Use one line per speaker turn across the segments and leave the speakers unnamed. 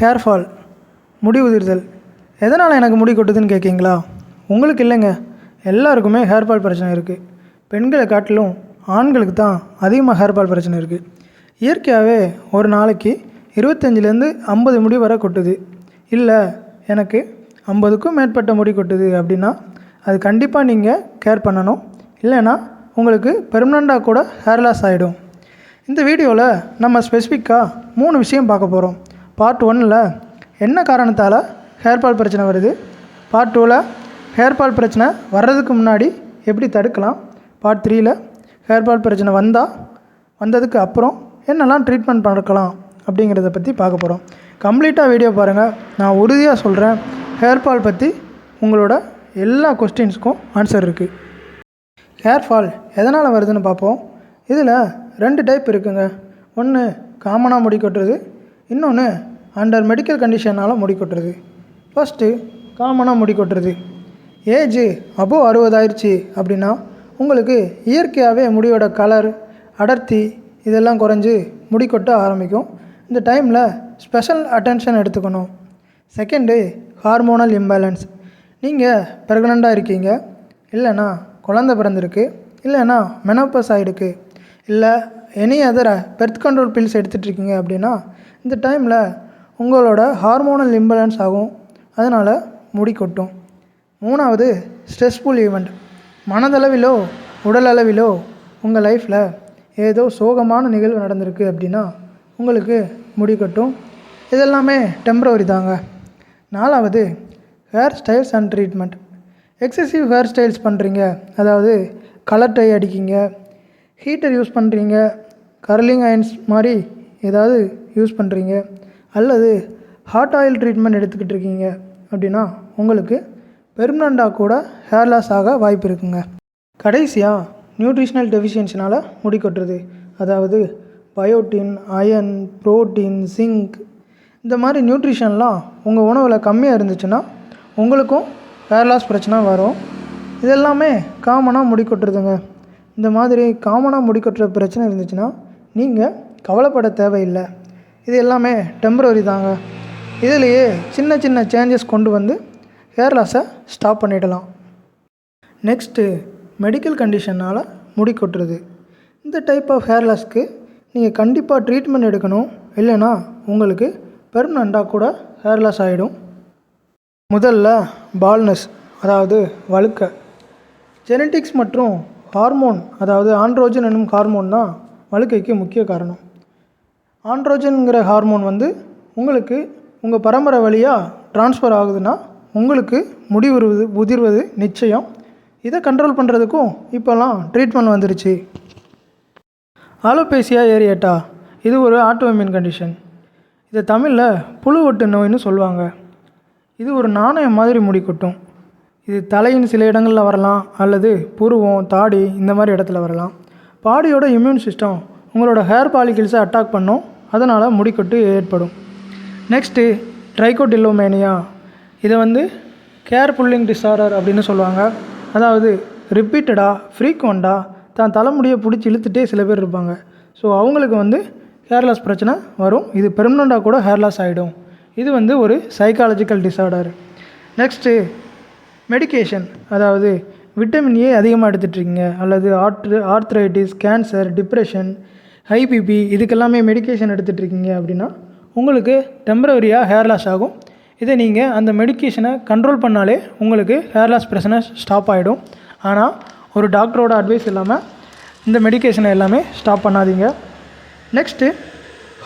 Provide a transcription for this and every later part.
Hair fall முடி உதிர்தல் எதனால் எனக்கு முடி கொட்டுதுன்னு கேட்கிங்களா உங்களுக்கு இல்லைங்க. எல்லாருக்குமே ஹேர் ஃபால் பிரச்சனை இருக்குது பெண்களை காட்டிலும் ஆண்களுக்கு தான் அதிகமாக ஹேர் ஃபால் பிரச்சனை இருக்குது இயற்கையாகவே ஒரு நாளைக்கு இருபத்தஞ்சிலேருந்து ஐம்பது முடி வரை கொட்டுது. இல்லை எனக்கு ஐம்பதுக்கும் மேற்பட்ட முடி கொட்டுது அப்படின்னா அது கண்டிப்பாக நீங்கள் கேர் பண்ணணும். இல்லைன்னா உங்களுக்கு பெர்மனண்ட்டாக கூட ஹேர் லாஸ் ஆகிடும் இந்த வீடியோவில் நம்ம ஸ்பெசிஃபிக்காக மூணு விஷயம் பார்க்க போகிறோம் பார்ட் ஒன்னில் என்ன காரணத்தால் ஹேர் ஃபால் பிரச்சனை வருது? பார்ட் டூவில் ஹேர் ஃபால் பிரச்சனை வர்றதுக்கு முன்னாடி எப்படி தடுக்கலாம்? பார்ட் த்ரீயில் ஹேர் ஃபால் பிரச்சனை வந்தால் வந்ததுக்கு அப்புறம் என்னெல்லாம் ட்ரீட்மெண்ட் பார்க்கலாம் அப்படிங்கிறத பற்றி பார்க்க போகிறோம் கம்ப்ளீட்டாக வீடியோ பாருங்கள் நான் உறுதியாக சொல்கிறேன் ஹேர் ஃபால் பற்றி உங்களோட எல்லா கொஸ்டின்ஸ்க்கும் ஆன்சர் இருக்குது ஹேர் ஃபால் எதனால் வருதுன்னு பார்ப்போம். இதில் ரெண்டு டைப் இருக்குங்க. ஒன்று காமனாக முடி கொட்டுறது இன்னொன்று அண்டர் மெடிக்கல் கண்டிஷனால் முடி கொட்டுறது. ஃபஸ்ட்டு காமனாக முடி கொட்டுறது. ஏஜ் அபோவ் அறுபதாயிருச்சு அப்படின்னா உங்களுக்கு இயற்கையாகவே முடியோட கலர் அடர்த்தி இதெல்லாம் குறைஞ்சி முடி கொட்ட ஆரம்பிக்கும். இந்த டைமில் ஸ்பெஷல் அட்டென்ஷன் எடுத்துக்கணும். செகண்டு ஹார்மோனல் இம்பேலன்ஸ் நீங்கள் ப்ரெக்னெண்ட்டாக இருக்கீங்க. இல்லைன்னா குழந்த பிறந்திருக்கு. இல்லைன்னா மெனோபஸ் ஆகிடுக்கு இல்லை any other birth control pills எடுத்துகிட்ருக்கீங்க அப்படின்னா இந்த டைமில் உங்களோட ஹார்மோனல் இம்பலன்ஸ் ஆகும். அதனால் முடி கொட்டும். மூணாவது ஸ்ட்ரெஸ்ஃபுல் ஈவெண்ட் மனதளவிலோ உடலளவிலோ உங்கள் லைஃப்பில் ஏதோ சோகமான நிகழ்வு நடந்திருக்கு அப்படின்னா உங்களுக்கு முடி கொட்டும். இதெல்லாமே டெம்ப்ரவரி தாங்க. நாலாவது hair styles and treatment excessive hair styles பண்ணுறீங்க அதாவது கலர் டை அடிக்கிங்க. ஹீட்டர் யூஸ் பண்ணுறீங்க கர்லிங் அயன்ஸ் மாதிரி ஏதாவது யூஸ் பண்ணுறீங்க அல்லது ஹாட் ஆயில் ட்ரீட்மெண்ட் எடுத்துக்கிட்டு இருக்கீங்க அப்படின்னா உங்களுக்கு பெர்மனண்ட்டாக கூட ஹேர் லாஸ் ஆக வாய்ப்பு இருக்குங்க. கடைசியாக நியூட்ரிஷனல் டெஃபிஷியன்சினால் முடி கொட்டுறது. அதாவது பயோட்டின் அயன் புரோட்டீன் சிங்க் இந்த மாதிரி நியூட்ரிஷன்லாம் உங்கள் உணவில் கம்மியாக இருந்துச்சுன்னா உங்களுக்கும் ஹேர் லாஸ் பிரச்சனை வரும். இதெல்லாமே காமனாக முடி கொட்டுறதுங்க. இந்த மாதிரி காமனாக முடி கொட்டுற பிரச்சனை இருந்துச்சுன்னா நீங்கள் கவலைப்பட தேவையில்லை. இது எல்லாமே டெம்பரரி தாங்க. இதுலேயே சின்ன சின்ன சேஞ்சஸ் கொண்டு வந்து ஹேர் லாஸை ஸ்டாப் பண்ணிடலாம். நெக்ஸ்ட்டு மெடிக்கல் கண்டிஷனால் முடி கொட்டுறது. இந்த டைப் ஆஃப் ஹேர் லாஸ்க்கு நீங்கள் கண்டிப்பாக ட்ரீட்மெண்ட் எடுக்கணும். இல்லைன்னா உங்களுக்கு பெர்மனண்ட்டாக கூட ஹேர் லாஸ் ஆகிடும் முதல்ல பால்னஸ் அதாவது வழுக்க. ஜெனட்டிக்ஸ் மற்றும் ஹார்மோன் அதாவது ஆண்ட்ரோஜன் என்னும் ஹார்மோன் தான் வழுக்கைக்கு முக்கிய காரணம். ஆண்ட்ரோஜனுங்கிற ஹார்மோன் வந்து உங்களுக்கு உங்கள் பரம்பரை வழியாக ட்ரான்ஸ்ஃபர் ஆகுதுன்னா உங்களுக்கு முடி உருவது உதிர்வது நிச்சயம். இதை கண்ட்ரோல் பண்ணுறதுக்கும் இப்போல்லாம் ட்ரீட்மெண்ட் வந்துருச்சு. ஆலோபேசியா ஏரியட்டா இது ஒரு ஆட்டோமின் கண்டிஷன் இதை தமிழில் புழு ஒட்டு நோயின்னு சொல்லுவாங்க. இது ஒரு நாணயம் மாதிரி முடி கொட்டும். இது தலையின் சில இடங்களில் வரலாம் அல்லது புருவம் தாடி இந்த மாதிரி இடத்துல வரலாம். பாடியோட இம்யூன் சிஸ்டம் உங்களோட ஹேர் பாலிகிள்ஸை அட்டாக் பண்ணும். அதனால் முடிக்கொட்டு ஏற்படும். நெக்ஸ்ட்டு ட்ரைகோடில்லோமேனியா இதை வந்து கேர் புல்லிங் டிஸார்டர் அப்படின்னு சொல்லுவாங்க. அதாவது ரிப்பீட்டடாக ஃப்ரீக்வெண்ட்டாக தான் தலைமுடியை பிடிச்சி இழுத்துட்டே சில பேர் இருப்பாங்க. ஸோ அவங்களுக்கு வந்து ஹேர்லாஸ் பிரச்சனை வரும். இது பெர்மனண்ட்டாக கூட ஹேர்லாஸ் ஆகிடும் இது வந்து ஒரு சைக்காலஜிக்கல் டிஸார்டர் நெக்ஸ்ட்டு மெடிக்கேஷன் அதாவது விட்டமின் ஏ அதிகமாக எடுத்துட்ருக்கீங்க அல்லது rth arthritis cancer depression high BP இதுக்கெல்லாமே medication எடுத்துகிட்ருக்கீங்க அப்படின்னா உங்களுக்கு டெம்பரவரியாக ஹேர் லாஸ் ஆகும். இதை நீங்கள் அந்த மெடிக்கேஷனை கண்ட்ரோல் பண்ணாலே உங்களுக்கு ஹேர் லாஸ் பிரச்சனை ஸ்டாப் ஆகிடும் ஆனால் ஒரு டாக்டரோட அட்வைஸ் இல்லாமல் இந்த மெடிக்கேஷனை எல்லாமே ஸ்டாப் பண்ணாதீங்க. நெக்ஸ்ட்டு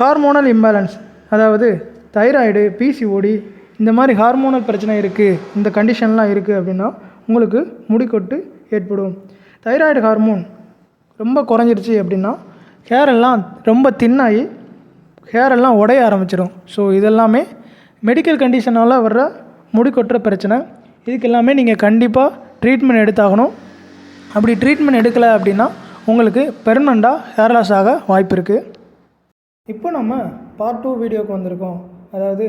ஹார்மோனல் இம்பேலன்ஸ் அதாவது தைராய்டு பிசிஓடி இந்த மாதிரி ஹார்மோனல் பிரச்சனை இருக்குது இந்த கண்டிஷன்லாம் இருக்குது அப்படின்னா உங்களுக்கு முடிக்கொட்டு ஏற்படும். தைராய்டு ஹார்மோன் ரொம்ப குறைஞ்சிருச்சு அப்படின்னா ஹேரெல்லாம் ரொம்ப தின்னாகி ஹேரெல்லாம் உடைய ஆரம்பிச்சிடும் ஸோ இதெல்லாமே மெடிக்கல் கண்டிஷனால் வர்ற முடி கொட்டுற பிரச்சனை. இதுக்கு எல்லாமே நீங்கள் கண்டிப்பாக ட்ரீட்மெண்ட் எடுத்தாகணும். அப்படி ட்ரீட்மெண்ட் எடுக்கலை அப்படின்னா உங்களுக்கு பெர்மனண்ட்டாக ஹேர் லாஸ் ஆக வாய்ப்பு இருக்குது இப்போ நம்ம பார்ட் டூ வீடியோக்கு வந்திருக்கோம். அதாவது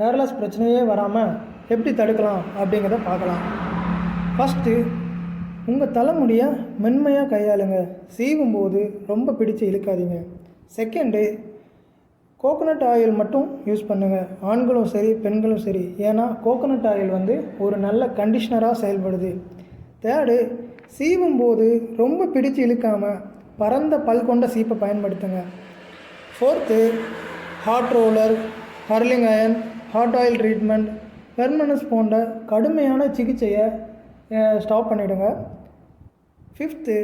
ஹேர் லாஸ் பிரச்சனையே வராமல் எப்படி தடுக்கலாம் அப்படிங்கிறத பார்க்கலாம். ஃபஸ்ட்டு உங்கள் தலைமுடியை மென்மையாக கையாளுங்க. சீவும் போது ரொம்ப பிடிச்சு இழுக்காதீங்க. செகண்டு கோகோனட் ஆயில் மட்டும் யூஸ் பண்ணுங்கள் ஆண்களும் சரி பெண்களும் சரி. ஏன்னா கோகோனட் ஆயில் வந்து ஒரு நல்ல கண்டிஷ்னராக செயல்படுது. தேர்டு சீவும் போது ரொம்ப பிடிச்சு இழுக்காமல் பரந்த பல் கொண்ட சீப்பை பயன்படுத்துங்க. Fourth hot roller curling iron hot oil treatment permanents போன்ற கடுமையான சிகிச்சையை ஸ்டாப் பண்ணிவிடுங்க ஃபிஃப்த்து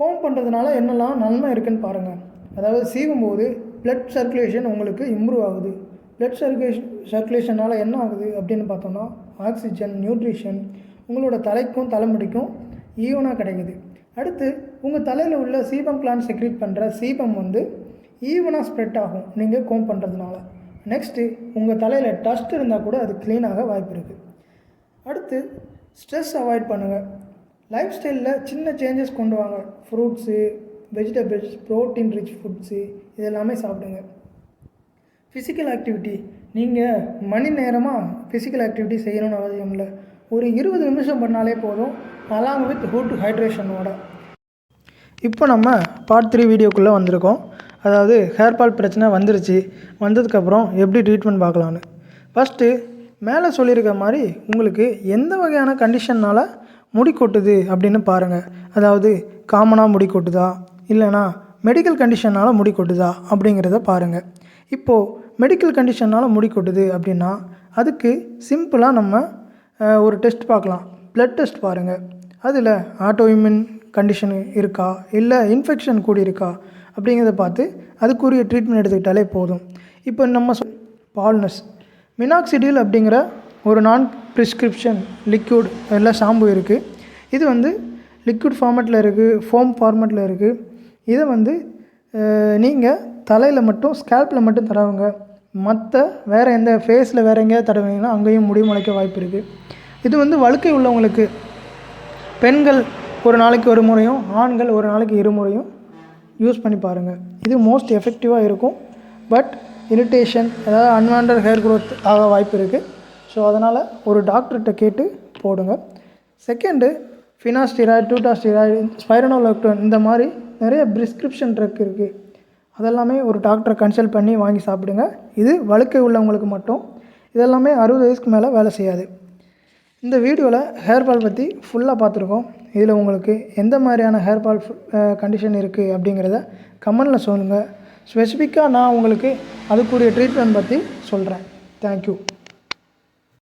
கோம் பண்ணுறதுனால என்னெல்லாம் நன்மை இருக்குன்னு பாருங்கள் அதாவது சீவும்போது ப்ளட் சர்க்குலேஷன் உங்களுக்கு இம்ப்ரூவ் ஆகுது. ப்ளட் சர்க்குலேஷன் சர்க்குலேஷனால் என்ன ஆகுது அப்படின்னு பார்த்தோம்னா ஆக்சிஜன் நியூட்ரிஷன் உங்களோட தலைக்கும் தலைமுடிக்கும் ஈவனாக கிடைக்குது. அடுத்து உங்கள் தலையில் உள்ள சீபம் பிளான் செக்ரீட் பண்ணுற சீபம் வந்து ஈவனாக ஸ்ப்ரெட் ஆகும் நீங்கள் கோம் பண்ணுறதுனால நெக்ஸ்ட்டு உங்கள் தலையில் டஸ்ட் இருந்தால் கூட அது க்ளீனாக வாய்ப்பு இருக்குது அடுத்து ஸ்ட்ரெஸ் அவாய்ட் பண்ணுங்கள் லைஃப் ஸ்டைலில் சின்ன சேஞ்சஸ் கொண்டு வாங்க. Fruits vegetables protein rich foods இதெல்லாமே சாப்பிடுங்க. ஃபிசிக்கல் ஆக்டிவிட்டி நீங்கள் மணி நேரமாக ஃபிசிக்கல் ஆக்டிவிட்டி செய்யணும்னு அவசியம் இல்லை. ஒரு இருபது நிமிஷம் பண்ணாலே போதும். அலாங் வித் குட் ஹைட்ரேஷனோட இப்போ நம்ம பார்ட் த்ரீ வீடியோக்குள்ளே வந்திருக்கோம். அதாவது ஹேர் ஃபால் பிரச்சனை வந்துருச்சு. வந்ததுக்கப்புறம் எப்படி ட்ரீட்மெண்ட் பார்க்கலான்னு ஃபஸ்ட்டு மேலே சொல்லியிருக்க மாதிரி உங்களுக்கு எந்த வகையான கண்டிஷன்னால் முடி கொட்டுது அப்படின்னு பாருங்கள் அதாவது காமனாக முடி கொட்டுதா? இல்லைனா மெடிக்கல் கண்டிஷனால் முடி கொட்டுதா? அப்படிங்கிறத பாருங்கள் இப்போது மெடிக்கல் கண்டிஷனால் முடி கொட்டுது அப்படின்னா அதுக்கு சிம்பிளாக நம்ம ஒரு டெஸ்ட் பார்க்கலாம். ப்ளட் டெஸ்ட் பாருங்கள் அதில் ஆட்டோஇம்யூன் கண்டிஷன் இருக்கா? இல்லை இன்ஃபெக்ஷன் கூடி இருக்கா? அப்படிங்கிறத பார்த்து அதுக்குரிய ட்ரீட்மெண்ட் எடுத்துக்கிட்டாலே போதும். இப்போ நம்ம சொ- பால்னஸ். மினாக்சிடில் அப்படிங்கிற ஒரு நான் ப்ரிஸ்கிரிப்ஷன் லிக்யூட் எல்லாம் ஷாம்பு இருக்குது இது வந்து லிக்விட் ஃபார்மேட்டில் இருக்குது ஃபோம் ஃபார்மேட்டில் இருக்குது இதை வந்து நீங்கள் தலையில் மட்டும் ஸ்கேல்பில் மட்டும் தடவுங்க. மற்ற வேறு எந்த ஃபேஸில் வேறு எங்கேயாவது தடவிங்கன்னா அங்கேயும் முடி முளைக்க வாய்ப்பு இருக்குது இது வந்து வழுக்கை உள்ளவங்களுக்கு பெண்கள் ஒரு நாளைக்கு ஒரு முறையும் ஆண்கள் ஒரு நாளைக்கு இரு முறையும் யூஸ் பண்ணி பாருங்கள் இது மோஸ்ட் எஃபெக்டிவாக இருக்கும். பட் இரிட்டேஷன் அதாவது அன்வான்ட் ஹேர் க்ரோத் ஆக வாய்ப்பு இருக்குது ஸோ அதனால் ஒரு டாக்டர்கிட்ட கேட்டு போடுங்க. செகண்டு ஃபினாஸ்டிராய்டு டூட்டாஸ்டிராய்டு ஸ்பைரனோலக்டோன் இந்த மாதிரி நிறைய ப்ரிஸ்கிரிப்ஷன் ட்ரக் இருக்குது அதெல்லாமே ஒரு டாக்டரை கன்சல்ட் பண்ணி வாங்கி சாப்பிடுங்க. இது வழுக்கை உள்ளவங்களுக்கு மட்டும். இதெல்லாமே அறுபது வயசுக்கு மேலே வேலை செய்யாது. இந்த வீடியோவில் ஹேர் ஃபால் பற்றி ஃபுல்லாக பார்த்துருக்கோம். இதில் உங்களுக்கு எந்த மாதிரியான ஹேர் ஃபால் கண்டிஷன் இருக்குது அப்படிங்கிறத கமெண்டில் சொல்லுங்கள் ஸ்பெசிஃபிக்காக நான் உங்களுக்கு அதுக்குரிய ட்ரீட்மெண்ட் பற்றி சொல்கிறேன் தேங்க்யூ